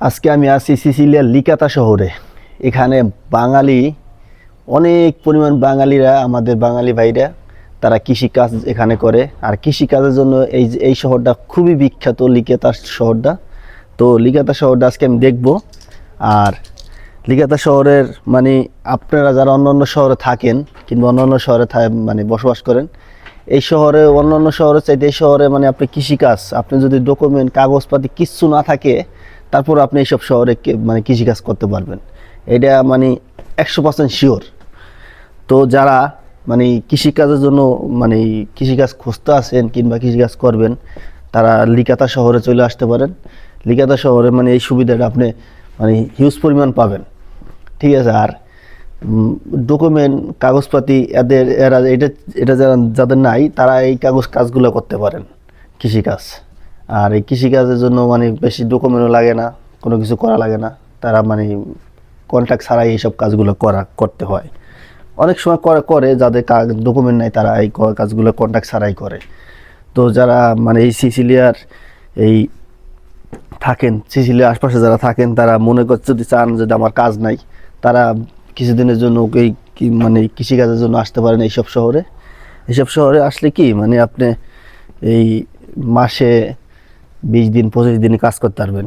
আজকে আমি আছি সিসিলিয়ার লিকাতা শহরে। এখানে বাঙালি, অনেক পরিমাণ বাঙালিরা, আমাদের বাঙালি ভাইরা, তারা কৃষিকাজ এখানে করে। আর কৃষিকাজের জন্য এই এই শহরটা খুবই বিখ্যাত, লিকাতা শহরটা। তো লিকাতা শহরটা আজকে আমি দেখব। আর লিকাতা শহরের মানে আপনারা যারা অন্য অন্য শহরে থাকেন কিংবা অন্য অন্য শহরে মানে বসবাস করেন, এই শহরে অন্য অন্য শহরে চাইতে এই শহরে মানে আপনি কৃষিকাজ, আপনি যদি ডকুমেন্ট কাগজপাতি কিচ্ছু না থাকে তারপর আপনি এইসব শহরে মানে কৃষিকাজ করতে পারবেন। এটা মানে একশো পার্সেন্ট শিওর তো যারা মানে কৃষিকাজের জন্য মানে কৃষিকাজ খুঁজতে আছেন কিংবা কৃষিকাজ করবেন, তারা লিকাতা শহরে চলে আসতে পারেন। লিকাতা শহরে মানে এই সুবিধাটা আপনি মানে হিউজ পরিমাণ পাবেন। ঠিক আছে, আর ডকুমেন্ট কাগজপাতি, এদের, এরা, এটা এটা যারা, যাদের নাই, তারা এই কাগজ, কাজগুলো করতে পারেন কৃষিকাজ আর এই কৃষিকাজের জন্য মানে বেশি ডকুমেন্টও লাগে না, কোনো কিছু করা লাগে না। তারা মানে কন্ট্যাক্ট ছাড়াই এইসব কাজগুলো করা, করতে হয়। অনেক সময় করে করে যাদের ডকুমেন্ট নাই তারা এই কাজগুলো কন্ট্যাক্ট ছাড়াই করে। তো যারা মানে এই সিসিলিয়ার এই থাকেন, সিসিলিয়ার আশপাশে যারা থাকেন, তারা মনে করছে যদি চান যদি আমার কাজ নাই, তারা কিছুদিনের জন্য এই মানে কৃষিকাজের জন্য আসতে পারেন এইসব শহরে। এইসব শহরে আসলে কি মানে আপনি এই মাসে বিশ দিন, পঁচিশ দিন কাজ করতে পারবেন।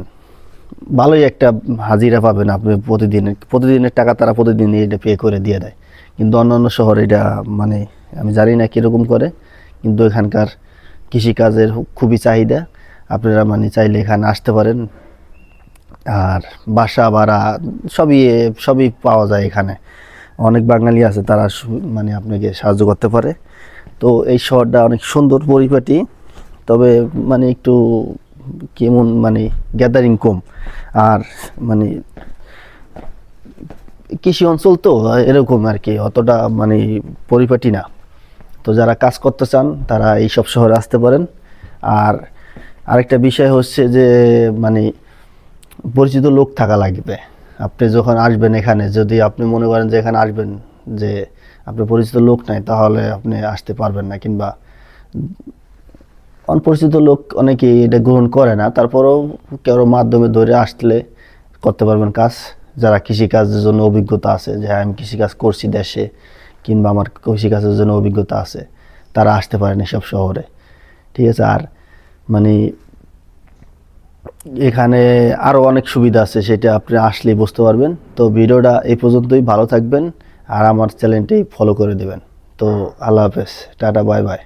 ভালোই একটা হাজিরা পাবেন আপনি প্রতিদিনের প্রতিদিনের টাকা তারা প্রতিদিন এটা পে করে দিয়ে দেয়। কিন্তু অন্যান্য শহরে এটা মানে আমি জানি না কীরকম করে, কিন্তু এখানকার কৃষিকাজের খুবই চাহিদা। আপনারা মানে চাইলে এখানে আসতে পারেন। আর বাসা ভাড়া সবই সবই পাওয়া যায় এখানে। অনেক বাঙালি আছে, তারা মানে আপনাকে সাহায্য করতে পারে। তো এই শহরটা অনেক সুন্দর পরিপাটি। তবে মানে একটু কেমন মানে গ্যাদারিং কম। আর মানে কৃষি অঞ্চল তো এরকম আর কি, অতটা মানে পরিপাটি না। তো যারা কাজ করতে চান, তারা এই সব শহরে আসতে পারেন। আর আরেকটা বিষয় হচ্ছে যে মানে পরিচিত লোক থাকা লাগবে। আপনি যখন আসবেন এখানে, যদি আপনি মনে করেন যে এখানে আসবেন যে আপনার পরিচিত লোক নাই, তাহলে আপনি আসতে পারবেন না, কিংবা অনপরিচিত লোক অনেকেই এটা গ্রহণ করে না। তারপরেও কেউ মাধ্যমে ধরে আসলে করতে পারবেন কাজ। যারা কৃষিকাজের জন্য অভিজ্ঞতা আছে যে হ্যাঁ, আমি কৃষিকাজ করছি দেশে কিংবা আমার কৃষিকাজের জন্য অভিজ্ঞতা আছে। তারা আসতে পারেন এসব শহরে। ঠিক আছে? আর মানে এখানে আরও অনেক সুবিধা আছে সেটা আপনি আসলেই বুঝতে পারবেন। তো ভিডিওটা এই পর্যন্তই। ভালো থাকবেন আর আমার চ্যানেলটি ফলো করে দেবেন। তো আল্লাহ হাফেজ। Tata bye bye.